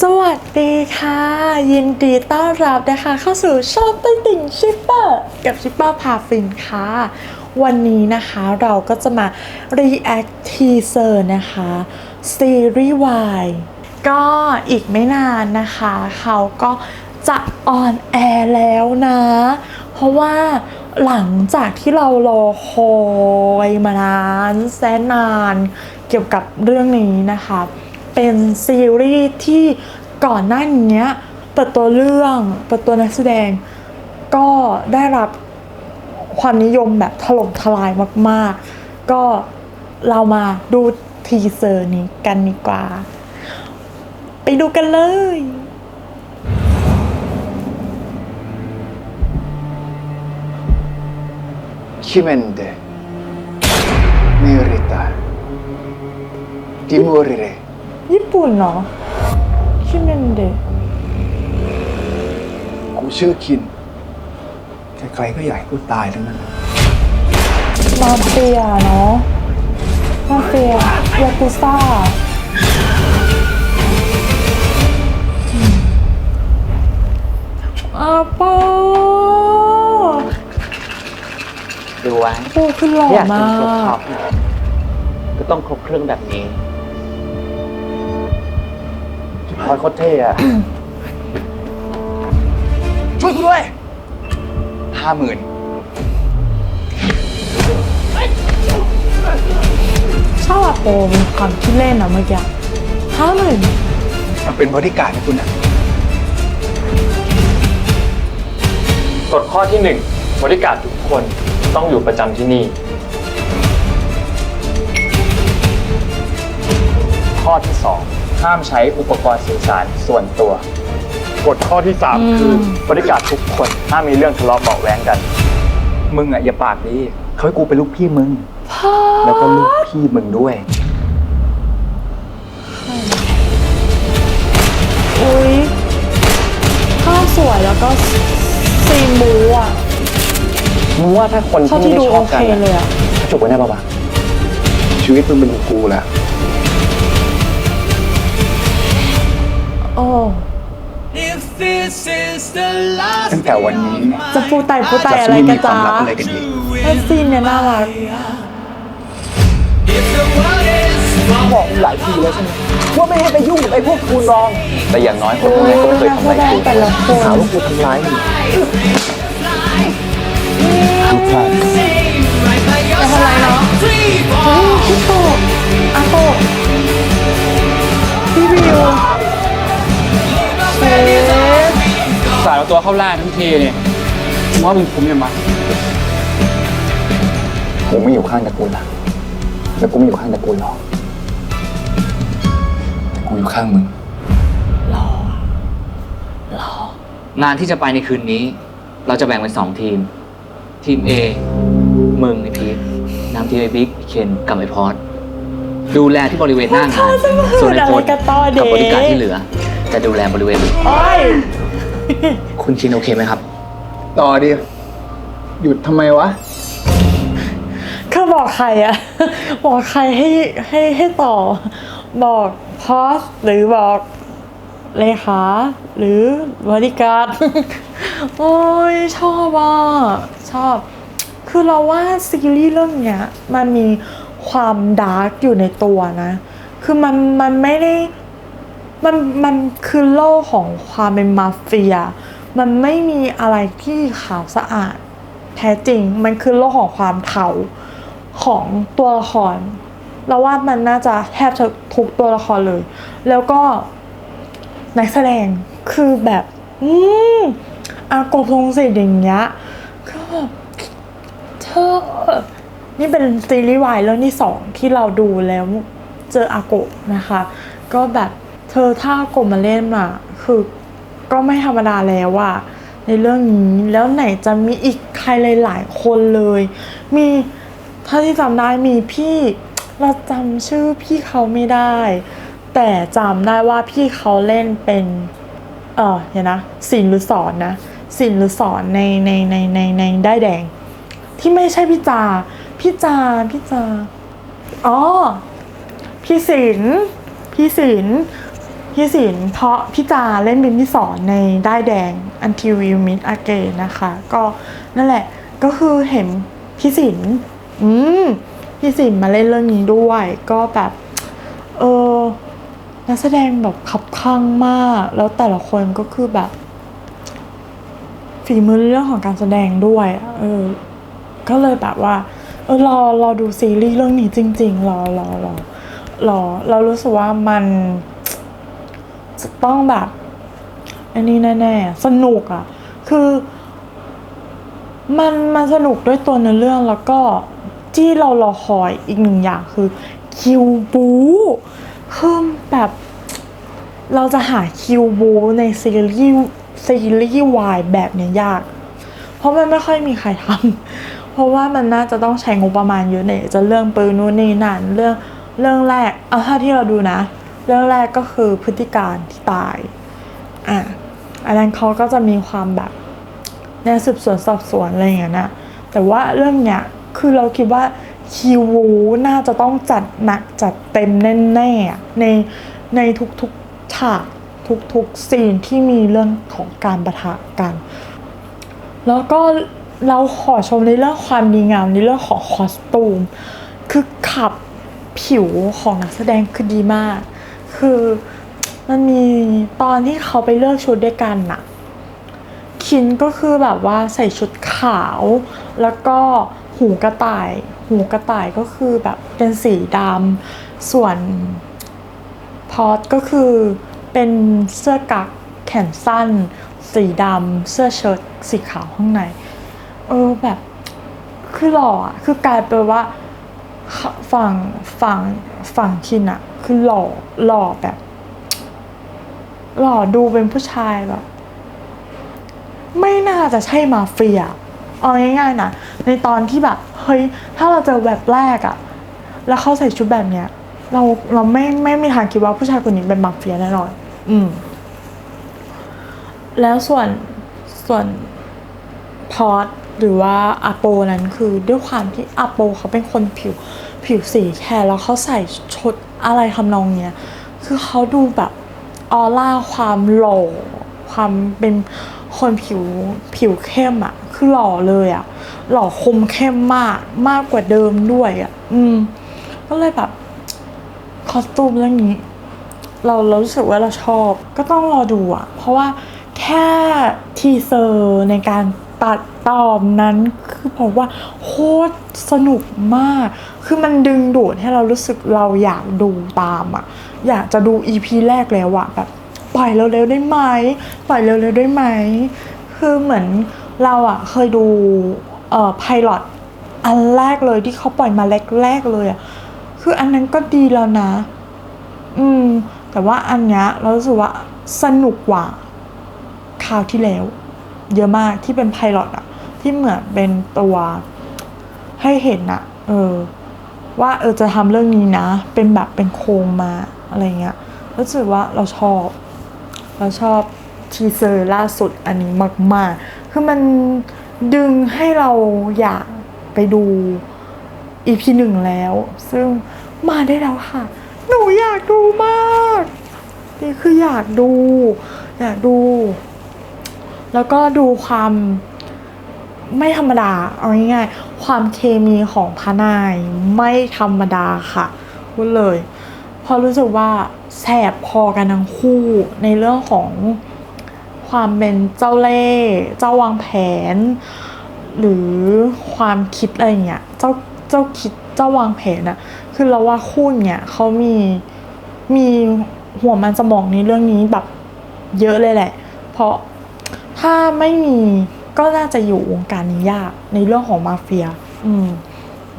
สวัสดีค่ะ ยินดีต้อนรับนะคะ เข้าสู่ช่องต้นติ่งชิปเปอร์กับชิปเปอร์พาฟินค่ะ วันนี้นะคะเราก็จะมา react teaser นะคะ ซีรีส์วายก็อีกไม่นานนะคะ เขาก็จะออนแอร์แล้วนะ เพราะว่าหลังจากที่เรารอคอยมานานแสนนานเกี่ยวกับเรื่องนี้นะคะ เป็นซีรีส์ที่ก่อนหน้านี้เปิดตัวเรื่องเปิดตัวนักแสดง ก็ได้รับความนิยมแบบถล่มทลายมาก ๆ ก็เรามาดูทีเซอร์นี้กันดีกว่า ไปดูกันเลย Chimende merita di morire ญี่ปุ่นเหรอชิเมนเดะกูชื่อคิน ใครๆก็อยากให้กูตายทั้งนั้น มาเฟียเนาะ มาเฟียยากุซ่าอืมอาปอดูไว้โอ้คือหล่ออยากมากินครบท็กอปนะก็ต้องครบเครื่องแบบนี้ อยโคตรเท่อะช่วยกูด้วยห้าหมื่นชอบอาโปมความที่เล่นอะเมื่อกี้ห้าหมื่นมันเป็นบริการดให้คุณนะกฎข้อที่หนึ่งบริการทุกคนต้องอยู่ประจำที่นี่ ข้อที่สอง ห้ามใช้อุปกรณ์สื่อสารส่วนตัว กฎข้อที่สามคือบริการทุกคนห้ามมีเรื่องทะเลาะเบาะแว้งกัน มึงอะอย่าปากดีเขาให้กูเป็นลูกพี่มึงพ่อแล้วก็ลูกพี่มึงด้วย อุ้ยภาพสวยแล้วก็ซีนบูอะมึงว่าถ้าคนเท่าที่ที่ไม่ดูชโออบเคกันเลยอะ จุกไว้ได้ปะวะชีวิตมึงเป็นของกูแล้ว โอ้ตั้งแต่วันนี้ จะพูดไต่พูดไต่จะอะไรไม่กัมีนความจ๊ะลับอะไรกันอีก ไอซีนเนี่ยน่ารักบอกหลายทีแล้วใช่ไหมว่าไม่ให้ไปยุ่งกับไอ้พวกคูนองแต่อย่างน้อยคนโอ้พวกยนี้ก็ไม่เคยนักแสทำอะไรดงกูแต่ละคน หาว่ากูทำร้ายมึง ทุกท่านอย่าทำไรเนาะเฮ้ยพี่โตะอาโตะพี่วิวเชฟ สายเอาตัวเข้าล่าทั้งทีเนี่ยผมว่ามึงคุ้มยังมั้ยกูไม่อยู่ข้างตระกูลละแล้วกูไม่อยู่ข้างตระกูลหรอกแต่กูอยู่ข้างมึงงานที่จะไปในคืนนี้ เราจะแบ่งเป็นสองทีม ทีม A มึงไอพีทนำทีมไอบิ๊กเคนกับไอพอดดูแลที่บริเวณหน้างาน ส่วนไอโฟนกับบริการที่เหลือ จะดูแลบริเวณอื่นโอ้ยคุณชินโอเคไหมครับ ต่อดิ หยุดทำไมวะ เขาบอกใครอะบอกใครให้ให้ให้ต่อ บอกพอสหรือบอกเลขาหรือบริการโอ้ยชอบอะชอบ คือเราว่าซีรีส์เรื่องเนี้ย มันมีความดาร์กอยู่ในตัวนะ คือมันมันไม่ได้ มันมันคือโลกของความเป็นมาเฟีย มันไม่มีอะไรที่ขาวสะอาดแท้จริง มันคือโลกของความเทาของตัวละครเราว่ามันน่าจะแทบจะทุกตัวละครเลย แล้วก็นักแสดงคือแบบ อืมอากบพงศิอย่างเงี้ยก็แบบเธอนี่เป็นซีรีส์วายเรื่องที่สองที่เราดูแล้วเจออากะนะคะ ก็แบบ เธอถ้ากะมาเล่นอะ คือก็ไม่ธรรมดาแล้วอะในเรื่องนี้แล้วไหนจะมีอีกใครหลายๆคนเลย มีถ้าที่จำได้มีพี่เราจำชื่อพี่เขาไม่ได้ แต่จำได้ว่าพี่เขาเล่นเป็น เออเดี๋ยวนะศิลป์หรือสอนนะศิลป์หรือสอนในในในในในได้แดง ที่ไม่ใช่พี่จาพี่จาพี่จาอ๋อพี่ศิลป์พี่ศิลป์ พี่ศิลป์เพราะพี่จาเล่นเป็นพี่สอนในได้แดง Until We Meet Again นะคะ ก็นั่นแหละก็คือเห็นพี่ศิลป์อืมพี่ศิลป์มาเล่นเรื่องนี้ด้วย ก็แบบเออนักแสดงแบบขับข้างมาก แล้วแต่ละคนก็คือแบบฝีมือเรื่องของการแสดงด้วย เออ ก็เลยแบบว่า เออรอรอดูซีรีส์เรื่องนี้จริง ๆ รอรอรอรอเรารู้สึกว่ามัน จะต้องแบบอันนี้แน่ๆสนุกอะ่ะ คือ มันมันสนุกด้วยตัวเนื้อเรื่องแล้วก็ที่เรารอคอยอีกหนึ่งอย่างคือคิวบูคือแบบเราจะหาคิวบูในซีรีส์ซีรีส์วายแบบเนี้ยยาก เพราะมันไม่ค่อยมีใครทำเพราะว่ามันน่าจะต้องใช้งบประมาณเยอะเนี่ยจะเรื่องปืนนู่นนี่นั่นเรื่องเรื่องแรก เอาถ้าที่เราดูนะ รื่องแรกก็คือพฤติการที่ตายอะอันนั้นเขาก็จะมีความแบบแนสืบสวนสอบสวนอะไรอย่างเงี้ยนะแต่ว่าเรื่องเนี้ยคือเราคิดว่าคิววูน่าจะต้องจัดหนักจัดเต็มแน่ๆในในทุกๆฉากทุกๆซีนที่มีเรื่องของการประทะกัน แล้วก็เราขอชมในเรื่องความดีงามในเรื่องของคอสตูม คือขับผิวของนักแสดงคือดีมาก คือมันมีตอนที่เขาไปเลือกชุดด้วยกันน่ะ คินก็คือแบบว่าใส่ชุดขาว แล้วก็หูกระต่าย หูกระต่ายก็คือแบบเป็นสีดำส่วนพอตก็คือเป็นเสื้อกั๊กแขนสั้น สีดำเสื้อเชิ้ตสีขาวข้างใน เออแบบคือหล่ออะคือกลายเป็นว่า ฝั่งฝั่งฝั่งคินอะคือหล่อหล่อแบบ หล่อดูเป็นผู้ชายแบบ ไม่น่าจะใช่มาเฟียเอาง่ายๆนะในตอนที่แบบเฮ้ยถ้าเราเจอแบบแรกอะแล้วเขาใส่ชุดแบบเนี้ย เราเราไม่ไม่มีทางคิดว่าผู้ชายคนนี้เป็นมาเฟียแน่นอน อืม แล้วส่วนส่วนพอต หรือว่าอาโปนั้นคือด้วยความที่อาโปเขาเป็นคนผิวผิวสีแทนแล้วเขาใส่ชุดอะไรทำนองเนี้ยคือเขาดูแบบออร่าความหล่อความเป็นคนผิวผิวเข้มอะคือหล่อเลยอะหล่อคมเข้มมากมากกว่าเดิมด้วยอะอืมก็เลยแบบคอสตูมเรื่องนี้ เราเรารู้สึกว่าเราชอบ ก็ต้องรอดูอะเพราะว่าแค่ทีเซอร์ในการ ตัดตอนนั้นคือบอกว่าโคตรสนุกมาก คือมันดึงดูดให้เรารู้สึกเราอยากดูตามอะอยากจะดูอีพีแรกแล้วอะแบบปล่อยเร็วๆได้ไหมปล่อยเร็วๆได้ไหม คือเหมือนเราอะเคยดูเอ่อไพลอตอันแรกเลยที่เขาปล่อยมาแรกๆเลยอะคืออันนั้นก็ดีแล้วนะ อืม แต่ว่าอันเนี้ยเรารู้สึกว่าสนุกกว่าคราวที่แล้ว เยอะมากที่เป็นไพลอตอะที่เหมือนเป็นตัวให้เห็นอะเออ ว่าเออจะทำเรื่องนี้นะ เป็นแบบเป็นโครงมาอะไรเงี้ยรู้สึกว่าเราชอบ เราชอบทีเซอร์ล่าสุดอันนี้มาก ๆ คือมันดึงให้เราอยากไปดู EP หนึ่งแล้ว ซึ่งมาได้แล้วค่ะ หนูอยากดูมาก นี่คืออยากดู อยากดู แล้วก็ดูความไม่ธรรมดา เอาง่ายๆ ความเคมีของพนายไม่ธรรมดาค่ะพูดเลยพราะรู้สึกว่าแสบพอกันทั้งคู่ในเรื่องของความเป็นเจ้าเล่ห์เจ้าวางแผน หรือความคิดอะไรเงี้ยเจ้าเจ้าคิดเจ้าวางแผนอะคือเราว่าคู่เนี่ยเขามีมีหัวมันสมองในเรื่องนี้แบบเยอะเลยแหละ เพราะ ถ้าไม่มีก็น่าจะอยู่วงการนี้ยากในเรื่องของมาเฟีย อืม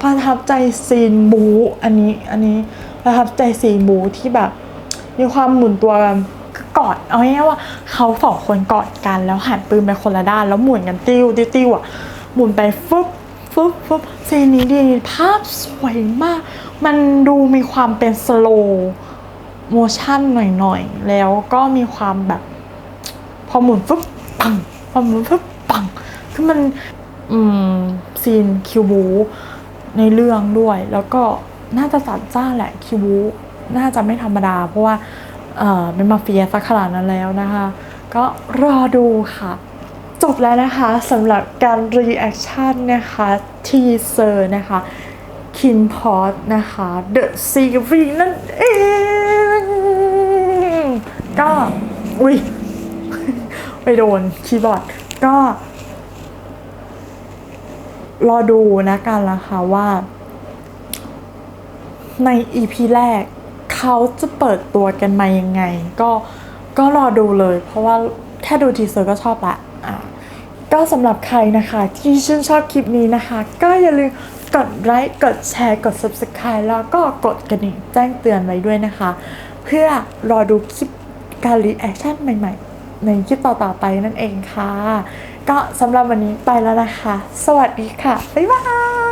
ประทับใจซีนบูอันนี้อันนี้ประทับใจซีนบูที่แบบ มีความหมุนตัวกันคือกอดเอาง่ายว่าเขาสองคนกอดกันแล้วหันปืนไปคนละด้าน แล้วหมุนกันติ้วติ้วติ้วอะหมุนไปฟึบฟึบฟึบซีนนี้ดีภาพสวยมาก มันดูมีความเป็นสโลโมชั่นหน่อยๆ แล้วก็มีความแบบ พอหมุนฟึบ ปังพอหมุนฟึบปังคือมันอืมซีนคิวบูในเรื่องด้วย แล้วก็น่าจะจัดจ้านแหละคิวบูน่าจะไม่ธรรมดา เพราะว่าเออเป็นมาเฟียสักขนาดนั้นแล้วนะคะ ก็รอดูค่ะ จบแล้วนะคะสำหรับการรีแอคชั่นนะคะทีเซอร์นะคะคินพอ t นะคะ The Series นั่นเอง ก็ อุ้ย ไปโดนคีย์บอร์ด ก็ รอดูนะกันละค่ะว่า ใน EP แรกเขาจะเปิดตัวกันมายังไง ก็ก็รอดูเลย เพราะว่าแค่ดูทีเซอร์ก็ชอบละอะก็สำหรับใครนะคะที่ชื่นชอบคลิปนี้นะคะ ก็อย่าลืมกดไลค์กดแชร์กด Subscribe แล้วก็กดกระดิ่งแจ้งเตือนไว้ด้วยนะคะ เพื่อรอดูคลิปการรีแอคชั่นใหม่ๆ ในคลิปต่อๆไปนั่นเองค่ะ ก็สำหรับวันนี้ไปแล้วนะคะ สวัสดีค่ะ บ๊ายบาย